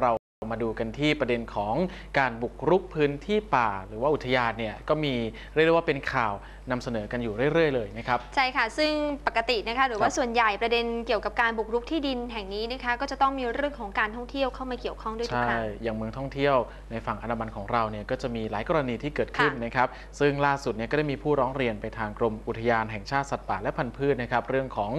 เรามาดูกันที่ประเด็นของการบุกรุกพื้นที่ป่าหรือว่าอุทยานเนี่ยก็มีเรียกได้ว่าเป็นข่าว นำเสนอกันอยู่เรื่อย ๆ เลยนะครับ ใช่ค่ะ ซึ่งปกตินะคะหรือว่าครับส่วนใหญ่ประเด็นเกี่ยวกับการบุกรุกที่ดินแห่งนี้นะคะก็จะต้องมีเรื่องของการท่องเที่ยวเข้ามาเกี่ยวข้องด้วยทุกใช่ครั้งอย่างเมืองท่องเที่ยวในฝั่งอันดามันของเราเนี่ยก็จะมีหลายกรณีที่เกิดขึ้นค่ะนะครับ ซึ่งล่าสุดเนี่ยก็ได้มีผู้ร้องเรียนไปทางกรมอุทยานแห่งชาติสัตว์ป่าและพันธุ์พืชนะครับเรื่องของ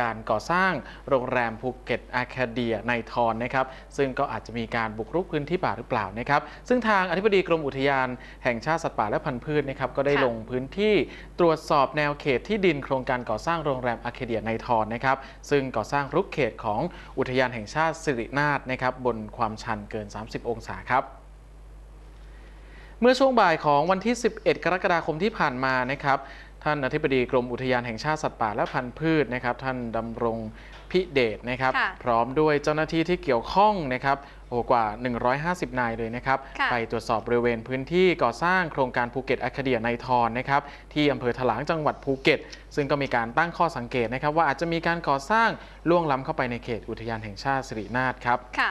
การก่อสร้างโรงแรมภูเก็ตอาคาเดียในทอนนะครับซึ่งก็อาจจะมีการบุกรุกพื้นที่ป่าหรือเปล่านะครับ ซึ่งทางอธิบดีกรมอุทยานแห่งชาติสัตว์ป่าและพันธุ์พืชนะครับก็ได้ค่ะลงพื้นที่ตรวจสอบแนวเขตที่ดินโครงการก่อสร้างโรงแรมอาคเดียในทอนนะครับ ซึ่งก่อสร้างรุกเขตของอุทยานแห่งชาติสิรินาถนะครับบนความชันเกิน 30 องศาครับเมื่อช่วงบ่ายของวันที่ 11 กรกฎาคมที่ผ่านมานะครับ ท่านอธิบดีกรมอุทยานแห่งชาติสัตว์ป่าและพันธุ์พืชนะครับท่านดำรงพิเดชนะครับค่ะพร้อมด้วยเจ้าหน้าที่ที่เกี่ยวข้องนะครับโอ้กว่า 150 นายเลยนะครับค่ะไปตรวจสอบบริเวณพื้นที่ก่อสร้างโครงการภูเก็ตอาคาเดียในทอนนะครับที่อำเภอถลางจังหวัดภูเก็ต ซึ่งก็มีการตั้งข้อสังเกตนะครับ ว่าอาจจะมีการก่อสร้างล่วงล้ำเข้าไปในเขตอุทยานแห่งชาติสิรินาถครับค่ะ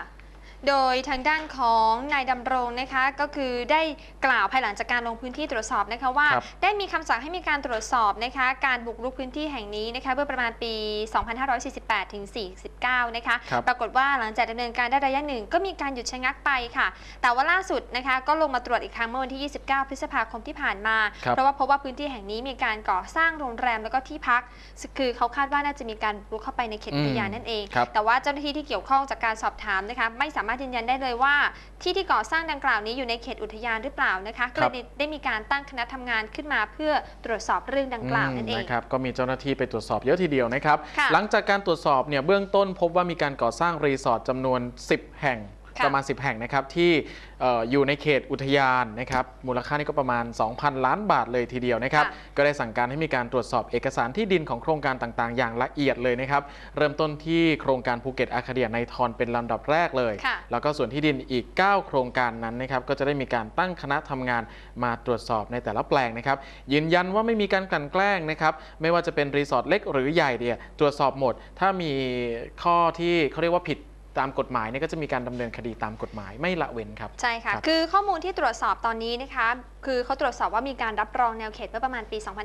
โดยทางด้านของนายดำรงนะคะก็คือได้กล่าวภายหลังจากการลงพื้นที่ตรวจสอบนะคะว่า ครับ ได้มีคำสั่งให้มีการตรวจสอบนะคะการบุกรุกพื้นที่แห่งนี้นะคะเมื่อประมาณปี 2548ถึง49 นะคะ ครับ ปรากฏว่าหลังจากดำเนินการได้ระยะหนึ่งก็มีการหยุดชะงักไปค่ะ แต่ว่าล่าสุดนะคะก็ลงมาตรวจอีกครั้งเมื่อวันที่ 29 พฤษภาคมที่ผ่านมา ครับ เพราะว่าพบว่าพื้นที่แห่งนี้มีการก่อสร้างโรงแรมแล้วก็ที่พัก คือเขาคาดว่าน่าจะมีการบุกรุกเข้าไปในเขตอุทยานนั่นเอง ครับ แต่ว่าเจ้าหน้าที่ที่เกี่ยวข้องจากการสอบถามนะคะไม่สามารถยืนยันได้เลยว่า ที่ที่ก่อสร้างดังกล่าวนี้อยู่ในเขตอุทยานหรือเปล่านะคะก็เลยได้ได้มีการตั้งคณะทำงานขึ้นมาเพื่อตรวจสอบเรื่องดังกล่าวนั่นเองมนะครับก็มีเจ้าหน้าที่ไปตรวจสอบเยอะทีเดียวนะครับค่ะหลังจากการตรวจสอบเนี่ยเบื้องต้นพบว่ามีการก่อสร้างรีสอร์ทจำนวน 10 แห่งค่ะ ประมาณ 10 แห่งนะครับที่เอ่ออยู่ในเขตอุทยานนะครับมูลค่านี่ก็ประมาณ 2,000 ล้านบาทเลยทีเดียวนะครับค่ะก็ได้สั่งการให้มีการตรวจสอบเอกสารที่ดินของโครงการต่างๆ อย่างละเอียดเลยนะครับเริ่มต้นที่โครงการภูเก็ตอาคาเดียในทอนเป็นลำดับแรกเลยค่ะแล้วก็ส่วนที่ดินอีก 9 โครงการนั้นนะครับก็จะได้มีการตั้งคณะทำงานมาตรวจสอบในแต่ละแปลงนะครับยืนยันว่าไม่มีการกลั่นแกล้งนะครับไม่ว่าจะเป็นรีสอร์ทเล็กหรือใหญ่เนี่ยตรวจสอบหมด ถ้ามีข้อที่เขาเรียกว่าผิด ตามกฎหมายเนี่ยก็จะมีการดำเนินคดีตามกฎหมายไม่ละเว้นครับ ใช่ค่ะครับคือข้อมูลที่ตรวจสอบตอนนี้นะคะ คือเขาตรวจสอบว่ามีการรับรองแนวเขตเมื่อประมาณปีครับ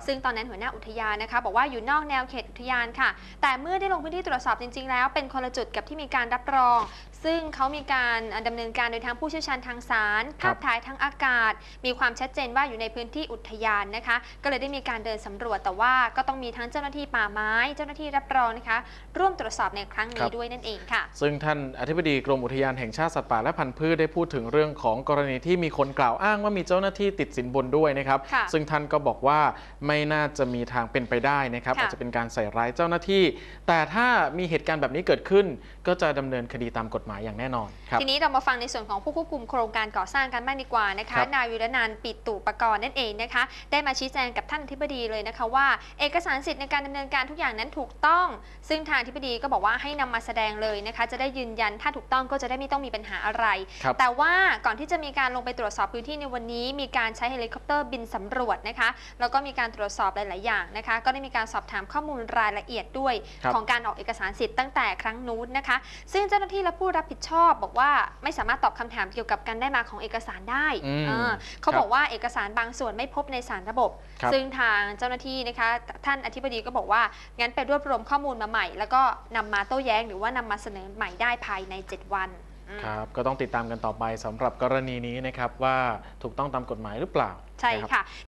2532ซึ่งตอนนั้นหัวหน้าอุทยานนะคะ บอกว่าอยู่นอกแนวเขตอุทยานค่ะ แต่เมื่อได้ลงพื้นที่ตรวจสอบจริง ๆ แล้ว เป็นคนละจุดกับที่มีการรับรอง ซึ่งเขามีการดำเนินการโดยทางผู้เชี่ยวชาญทางสารครัภาบ พถ่ายทางอากาศ มีความชัดเจนว่าอยู่ในพื้นที่อุทยานนะคะ ก็เลยได้มีการเดินสำรวจแต่ว่าก็ต้องมีทั้งเจ้าหน้าที่ป่าไม้ เจ้าหน้าที่รับรองนะคะ ร่วมตรวจสอบในครั้งคนี้รับด้วยนั่นเองค่ะ ซึ่งท่านอธิบดีกรมอุทยานแห่งชาติสัตว์ป่าและพันธุ์พืชได้พูดถึงเรื่องของกรณีที่มีคนกล่าวอ้างว่ามีเจ้าหน้าที่ติดสินบนด้วยนะครับค่ะซึ่งท่านก็บอกว่าไม่น่าจะมีทางเป็นไปได้นะครับค่ะอาจจะเป็นการใส่ร้ายเจ้าหน้าที่ แต่ถ้ามีเหตุการณ์แบบนี้เกิดขึ้น ก็จะดำเนินคดีตามกฎหมายอย่างแน่นอนครับทีนี้เรามาฟังในส่วนของผู้ควบคุมโครงการก่อสร้างกันบ้างดีกว่านะคะครับนายวิรนันท์ปิตุปกรณ์นั่นเองนะคะ ได้มาชี้แจงกับท่านอธิบดีเลยนะคะว่า เอกสารสิทธิ์ในการดำเนินการทุกอย่างนั้นถูกต้อง ซึ่งทางอธิบดีก็บอกว่าให้นำมาแสดงเลยนะคะจะได้ยืนยันถ้าถูกต้องก็จะได้ไม่ต้องมีปัญหาอะไรครับแต่ว่าก่อนที่จะมีการลงไปตรวจสอบพื้นที่ในวันนี้ มีการใช้เฮลิคอปเตอร์บินสำรวจนะคะแล้วก็มีการตรวจสอบหลาย ๆ อย่างนะคะก็ได้มีการสอบถามข้อมูลรายละเอียดด้วยครับของการออกเอกสารสิทธิ์ตั้งแต่ครั้งนู้นนะคะ ซึ่งเจ้าหน้าที่และผู้รับผิดชอบ บอกว่าไม่สามารถตอบคำถามเกี่ยวกับการได้มาของเอกสารได้อืมเออเขาครับบอกว่าเอกสารบางส่วนไม่พบในสารระบบครับซึ่งทางเจ้าหน้าที่นะคะท่านอธิบดีก็บอกว่างั้นไปรวบรวมข้อมูลมาใหม่ แล้วก็นำมาโต้แย้งหรือว่านำมาเสนอใหม่ได้ภายใน 7 วันอืมครับก็ต้องติดตามกันต่อไปสำหรับกรณีนี้นะครับว่าถูกต้องตามกฎหมายหรือเปล่าใช่นะครับ ค่ะ